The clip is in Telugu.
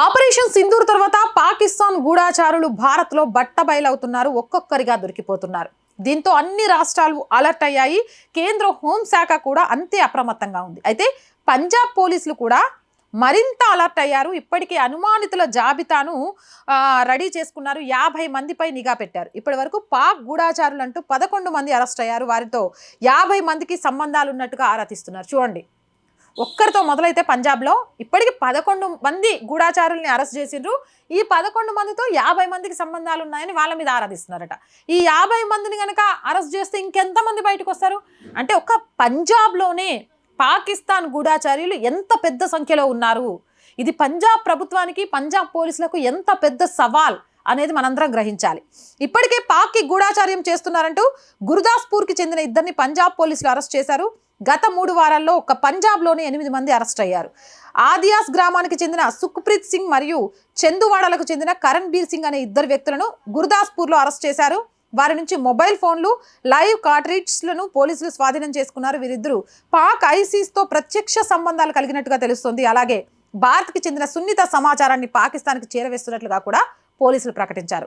ఆపరేషన్ సింధూర్ తర్వాత పాకిస్తాన్ గూఢాచారులు భారత్లో బట్టబయలవుతున్నారు ఒక్కొక్కరిగా దొరికిపోతున్నారు. దీంతో అన్ని రాష్ట్రాలు అలర్ట్ అయ్యాయి. కేంద్ర హోంశాఖ కూడా అంతే అప్రమత్తంగా ఉంది. అయితే పంజాబ్ పోలీసులు కూడా మరింత అలర్ట్ అయ్యారు. ఇప్పటికే అనుమానితుల జాబితాను రెడీ చేసుకున్నారు. యాభై మందిపై నిఘా పెట్టారు. ఇప్పటి వరకు పాక్ గూఢాచారులు అంటూ పదకొండు మంది అరెస్ట్ అయ్యారు. వారితో యాభై మందికి సంబంధాలు ఉన్నట్టుగా ఆరా తీస్తున్నారు. చూడండి. ఒక్కరితో మొదలైతే పంజాబ్లో ఇప్పటికి పదకొండు మంది గూఢాచారుల్ని అరెస్ట్ చేసిండ్రు. ఈ పదకొండు మందితో యాభై మందికి సంబంధాలు ఉన్నాయని వాళ్ళ మీద ఆరాధిస్తున్నారట. ఈ యాభై మందిని కనుక అరెస్ట్ చేస్తే ఇంకెంతమంది బయటకు వస్తారు అంటే ఒక్క పంజాబ్లోనే పాకిస్తాన్ గూఢాచార్యులు ఎంత పెద్ద సంఖ్యలో ఉన్నారు? ఇది పంజాబ్ ప్రభుత్వానికి పంజాబ్ పోలీసులకు ఎంత పెద్ద సవాల్ అనేది మనందరం గ్రహించాలి. ఇప్పటికే పాక్కి గూఢాచార్యం చేస్తున్నారంటూ గురుదాస్పూర్కి చెందిన ఇద్దరిని పంజాబ్ పోలీసులు అరెస్ట్ చేశారు. గత మూడు వారాల్లో ఒక పంజాబ్లోనే ఎనిమిది మంది అరెస్ట్ అయ్యారు. ఆదియాస్ గ్రామానికి చెందిన సుఖ్ప్రీత్ సింగ్ మరియు చందువాడలకు చెందిన కరణ్ బీర్ సింగ్ అనే ఇద్దరు వ్యక్తులను గురుదాస్పూర్లో అరెస్ట్ చేశారు. వారి నుంచి మొబైల్ ఫోన్లు లైవ్ కార్ట్రిడ్జ్లను పోలీసులు స్వాధీనం చేసుకున్నారు. వీరిద్దరూ పాక్ ఐసీస్తో ప్రత్యక్ష సంబంధాలు కలిగినట్టుగా తెలుస్తోంది. అలాగే భారత్కి చెందిన సున్నిత సమాచారాన్ని పాకిస్తాన్కి చేరవేస్తున్నట్లుగా కూడా పోలీసులు ప్రకటించారు.